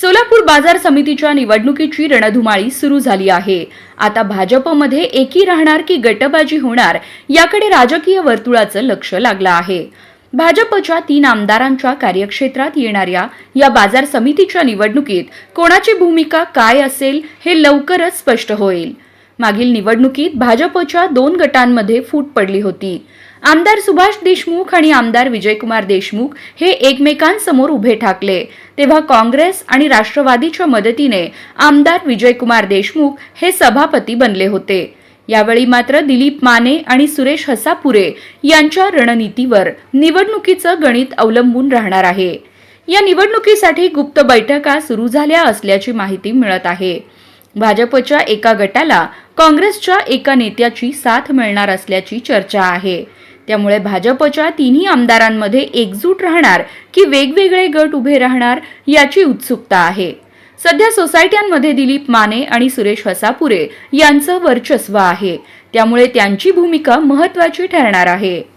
सोलापूर बाजार समितीच्या निवडणुकीची रणधुमाळी सुरू झाली आहे. आता भाजपमध्ये एकी राहणार की गटबाजी होणार याकडे राजकीय वर्तुळाचं लक्ष लागलं आहे. भाजपच्या तीन आमदारांच्या कार्यक्षेत्रात येणाऱ्या या बाजार समितीच्या निवडणुकीत कोणाची भूमिका काय असेल हे लवकरच स्पष्ट होईल. मागील निवडणुकीत भाजपच्या दोन गटांमध्ये फूट पडली होती. आमदार सुभाष देशमुख आणि आमदार विजयकुमार देशमुख हे एकमेकांसमोर उभे ठाकले. तेव्हा काँग्रेस आणि राष्ट्रवादीच्या मदतीने आमदार विजयकुमार देशमुख हे सभापती बनले होते. यावेळी मात्र दिलीप माने आणि सुरेश हसापुरे यांच्या रणनीतीवर निवडणुकीचं गणित अवलंबून राहणार आहे. या निवडणुकीसाठी गुप्त बैठका सुरू झाल्या असल्याची माहिती मिळत आहे. भाजपच्या एका गटाला काँग्रेसच्या एका नेत्याची साथ मिळणार असल्याची चर्चा आहे. त्यामुळे भाजपच्या तिन्ही आमदारांमध्ये एकजूट राहणार की वेगवेगळे गट उभे राहणार याची उत्सुकता आहे. सध्या सोसायट्यांमध्ये दिलीप माने आणि सुरेश हसापुरे यांचं वर्चस्व आहे. त्यामुळे त्यांची भूमिका महत्वाची ठरणार आहे.